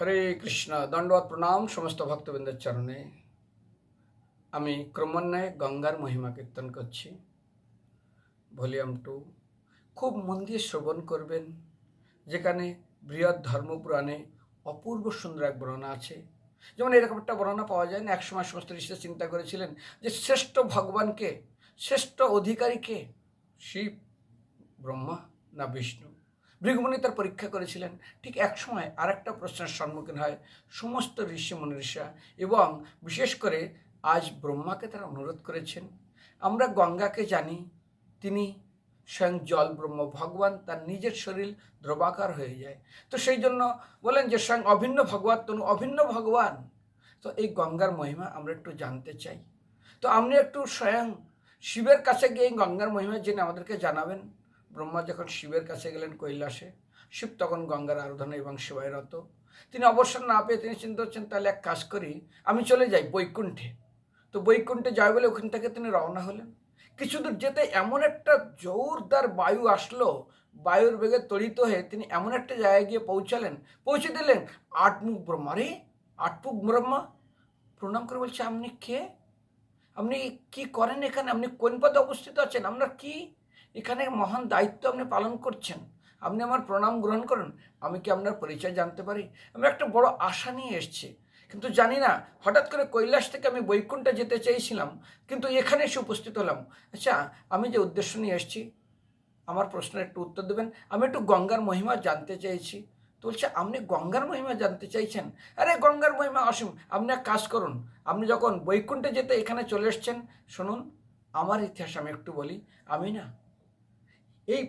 হরে কৃষ্ণ দণ্ডবত প্রণাম সমস্ত ভক্তবৃন্দের চরণে। আমি ক্রমান্বয়ে গঙ্গার মহিমা কীর্তন করছি। Volume two. খুব মন দিয়ে শ্রবণ করবেন, যেখানে বৃহৎ ধর্মপুরাণে অপূর্ব সুন্দর এক বর্ণনা আছে। যেমন এরকম একটা বর্ণনা পাওয়া যায় না, একসময় সমস্ত ঋষিরা চিন্তা করেছিলেন যে শ্রেষ্ঠ ভগবানকে, শ্রেষ্ঠ অধিকারীকে শিব, ব্রহ্মা না বিষ্ণু। ভৃগুমণি তার পরীক্ষা করেছিলেন। ঠিক এক সময় আরেকটা প্রশ্নের সম্মুখীন হয় সমস্ত ঋষি মনীষা এবং বিশেষ করে আজ ব্রহ্মাকে তারা অনুরোধ করেছেন। আমরা গঙ্গাকে জানি, তিনি স্বয়ং জল ব্রহ্ম, ভগবান তার নিজের শরীর দ্রবাকার হয়ে যায়। তো সেই জন্য বলেন যে স্বয়ং অভিন্ন ভগবান তনু অভিন্ন ভগবান। তো এই গঙ্গার মহিমা আমরা একটু জানতে চাই। তো আপনি একটু স্বয়ং শিবের কাছে গিয়ে গঙ্গার মহিমা জেনে আমাদেরকে জানাবেন। ব্রহ্মা যখন শিবের কাছে গেলেন কৈলাসে, শিব তখন গঙ্গার আরাধনা এবং সেবায় রত। তিনি অবসর না পেয়ে তিনি চিন্তা করছেন, তাহলে এক কাজ করি, আমি চলে যাই বৈকুণ্ঠে। তো বৈকুণ্ঠে যাই বলে ওখান থেকে তিনি রওনা হলেন। কিছু দূর যেতে এমন একটা জোরদার বায়ু আসলো, বায়ুর বেগে তড়িত হয়ে তিনি এমন একটা জায়গায় গিয়ে পৌঁছালেন, পৌঁছে দিলেন আটমুখ ব্রহ্মা। রে আটমুখ ব্রহ্মা? প্রণাম করে বলছে, আপনি কে? আপনি কি করেন এখানে? আপনি কোন পদে অবস্থিত আছেন? আপনার কি এখানে মহান দায়িত্ব আপনি পালন করছেন। আপনি আমার প্রণাম গ্রহণ করুন। আমি কি আপনার পরিচয় জানতে পারি? আমি একটা বড় আশা নিয়ে এসেছি। কিন্তু জানি না, হঠাৎ করে কৈলাস থেকে আমি বৈকুণ্ঠে যেতে চেয়েছিলাম, কিন্তু এখানে এসে উপস্থিত হলাম। আচ্ছা আমি যে উদ্দেশ্য নিয়ে এসেছি, আমার প্রশ্নের একটু উত্তর দেবেন? আমি একটু গঙ্গার মহিমা জানতে চেয়েছি। তো বলছে, আপনি গঙ্গার মহিমা জানতে চাইছেন? আরে, গঙ্গার মহিমা অসীম আপনি এক কাজ করুন। আপনি যখন বৈকুণ্ঠে যেতে এখানে চলে এসছেন, শুনুন, আমার ইতিহাস আমি একটু বলি, আমি না এই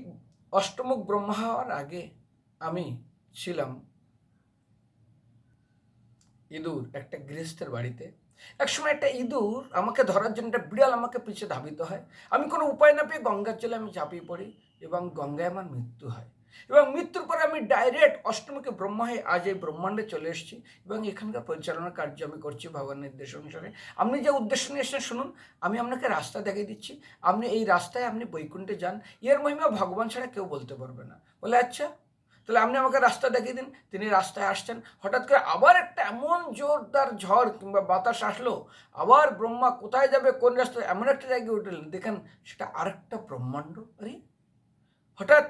অষ্টমুখ ব্রহ্মা হওয়ার আগে আমি ছিলাম ইঁদুর, একটা গৃহস্থের বাড়িতে। একসময় একটা ইঁদুর আমাকে ধরার জন্য একটা বিড়াল আমাকে পিছিয়ে ধাবিত হয়। আমি কোনো উপায় না পেয়ে গঙ্গার জলে আমি ঝাঁপিয়ে পড়ি এবং গঙ্গায় আমার মৃত্যু হয়। এবং মৃত্যুর পরে আমি ডাইরেক্ট অষ্টমীকে ব্রহ্মা হয়ে আজ এই ব্রহ্মাণ্ডে চলে এসেছি এবং এখানকার পরিচালনার কার্য আমি করছি ভগবানের নির্দেশ অনুসারে আপনি যে উদ্দেশ্য নিয়ে এসেছেন, শুনুন, আমি আপনাকে রাস্তা দেখিয়ে দিচ্ছি। আপনি এই রাস্তায় আপনি বৈকুণ্ঠে যান। এর মহিমা ভগবান ছাড়া কেউ বলতে পারবে না। বলে আচ্ছা তাহলে আপনি আমাকে রাস্তা দেখিয়ে দিন। তিনি রাস্তায় আসছেন। হঠাৎ করে আবার একটা এমন জোরদার ঝড় কিংবা বাতাস আসলো। আবার ব্রহ্মা কোথায় যাবে, কোন রাস্তায়, এমন একটা জায়গায় উঠলেন। দেখেন, সেটা আরেকটা ব্রহ্মাণ্ড। আরে, হঠাৎ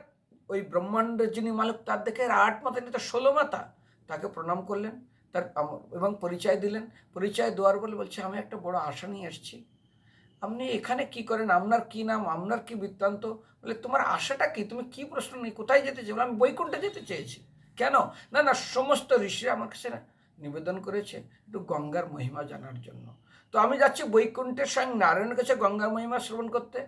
ওই ব্রহ্মাণ্ডের যিনি মালিক, তার দেখে আট মাথা নিয়ে তার ষোলো মাথা। তাকে প্রণাম করলেন, তার এবং পরিচয় দিলেন। পরিচয় দেওয়ার বলে বলছে, আমি একটা বড় আশা নিয়ে এসেছি। আপনি এখানে কি করেন? আপনার কি নাম? আপনার কি বৃত্তান্ত? বলে, তোমার আশাটা কি? তুমি কি প্রশ্ন নেই কোথায় যেতে চাই আমি বৈকুণ্ঠে যেতে চেয়েছি। কেন? না না, সমস্ত ঋষিরা আমার কাছে নিবেদন করেছে, একটু গঙ্গার মহিমা জানার জন্য। তো আমি যাচ্ছি বৈকুণ্ঠের সঙ্গে। নারায়ণের কাছে গঙ্গার মহিমা শ্রবণ করতে।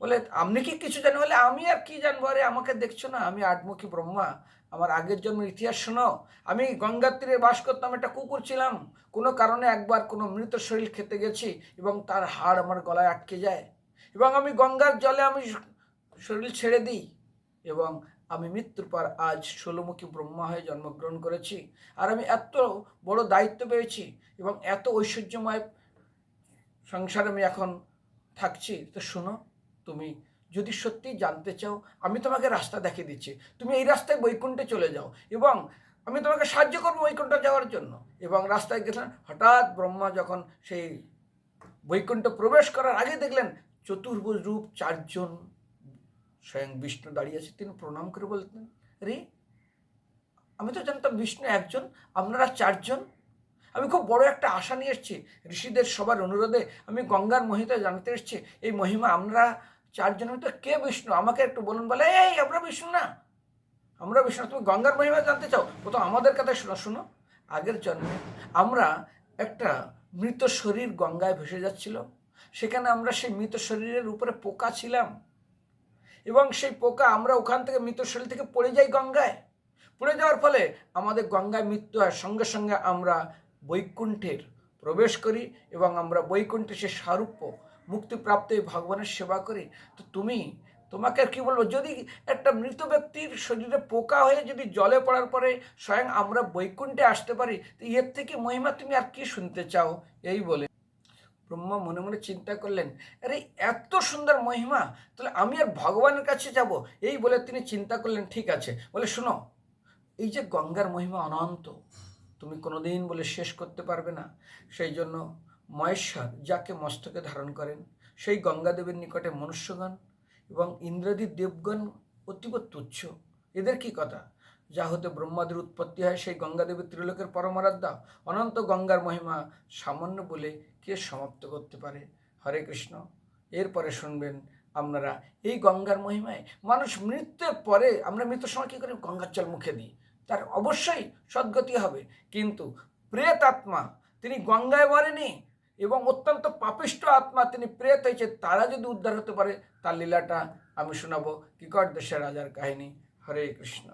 বলে, আপনি কি কিছু জানেন বলে, আমি আর কি জানব? আরে, আমাকে দেখছ না, আমি আটমুখী ব্রহ্মা। আমার আগের জন্মের ইতিহাস শোনো। আমি গঙ্গার তীরে বাস করতাম, একটা কুকুর ছিলাম। কোনো কারণে একবার কোনো মৃত শরীর খেতে গেছি এবং তার হাড় আমার গলায় আটকে যায়। এবং আমি গঙ্গার জলে আমি শরীর ছেড়ে দিই। এবং আমি মৃত্যুর পর আজ ষোলোমুখী ব্রহ্মা হয়ে জন্মগ্রহণ করেছি। আর আমি এত বড় দায়িত্ব পেয়েছি এবং এত ঐশ্বর্যময় সংসারে আমি এখন থাকছি। তো শোনো তুমি যদি সত্যি জানতে চাও, আমি তোমাকে রাস্তা দেখিয়ে দিচ্ছি। তুমি এই রাস্তায় বৈকুণ্ঠে চলে যাও এবং আমি তোমাকে সাহায্য করব বৈকুণ্ঠ যাওয়ার জন্য। এবং রাস্তায় গেলেন, হঠাৎ ব্রহ্মা যখন সেই বৈকুণ্ঠ প্রবেশ করার আগে দেখলেন, চতুর্ভুজ রূপ চারজন স্বয়ং বিষ্ণু দাঁড়িয়ে আছে। তিনি প্রণাম করে বলতেন রে, আমি তো জানতাম বিষ্ণু একজন, আপনারা চারজন আমি খুব বড় একটা আশা নিয়ে এসেছি। ঋষিদের সবার অনুরোধে আমি গঙ্গার মহিমা জানতে এসেছি, এই মহিমা আমরা চারজন তো কে বিষ্ণু? আমাকে একটু বলুন বলে, এই আমরা বিষ্ণু না। আমরা বিষ্ণু তুমি গঙ্গার মহিমা জানতে চাও? প্রথম আমাদের কথা শোনো শোনো। আগের জন্মে আমরা একটা মৃত শরীর গঙ্গায় ভেসে যাচ্ছিল। সেখানে আমরা সেই মৃত শরীরের উপরে পোকা ছিলাম। এবং সেই পোকা আমরা ওখান থেকে মৃত শরীর থেকে পড়ে যাই গঙ্গায়। পড়ে যাওয়ার ফলে আমাদের গঙ্গায় মৃত্যু হয় সঙ্গে সঙ্গে আমরা বৈকুণ্ঠের প্রবেশ করি এবং আমরা বৈকুণ্ঠে সে সারূপ্য, মুক্তিপ্রাপ্ত এই ভগবানের সেবা করি, তো তুমি, তোমাকে আর কি বলব? যদি একটা মৃত ব্যক্তির শরীরে পোকা হয়ে যদি জলে পড়ার পরে স্বয়ং আমরা বৈকুণ্ঠে আসতে পারি, তো এর থেকে মহিমা তুমি আর কি শুনতে চাও? এই বলে। ব্রহ্মা মনে মনে চিন্তা করলেন, আরে, এত সুন্দর মহিমা, তাহলে আমি আর ভগবানের কাছে যাব? এই বলে তিনি চিন্তা করলেন, ঠিক আছে। বলে, শোনো, এই যে গঙ্গার মহিমা অনন্ত তুমি কোনোদিন বলে শেষ করতে পারবে না। সেই জন্য মহেশ্বর যাকে মস্তকে ধারণ করেন, সেই গঙ্গাদেবের নিকটে মনুষ্যগণ এবং ইন্দ্রাদি দেবগণ অতীব তুচ্ছ। এদের কি কথা? যা হতে ব্রহ্মাদের উৎপত্তি হয়, সেই গঙ্গাদেবী ত্রিলোকের পরমারাধ্যা অনন্ত গঙ্গার মহিমা সামান্য বলে কে সমাপ্ত করতে পারে? হরে কৃষ্ণ। এরপরে শুনবেন আপনারা, এই গঙ্গার মহিমায় মানুষ মৃত্যুর পরে আমরা মৃত্যুর সময় কী করি গঙ্গার জল মুখে দিই? তার অবশ্যই সদ্গতি হবে। কিন্তু প্রেত আত্মা, তিনি গঙ্গায় মরেনি এবং অত্যন্ত পাপিষ্ট আত্মা, তিনি প্রেত হয়েছে, তারা যদি উদ্ধার হতে পারে, তার লীলাটা আমি শোনাবো কিকট দেশের রাজার কাহিনী। হরে কৃষ্ণ।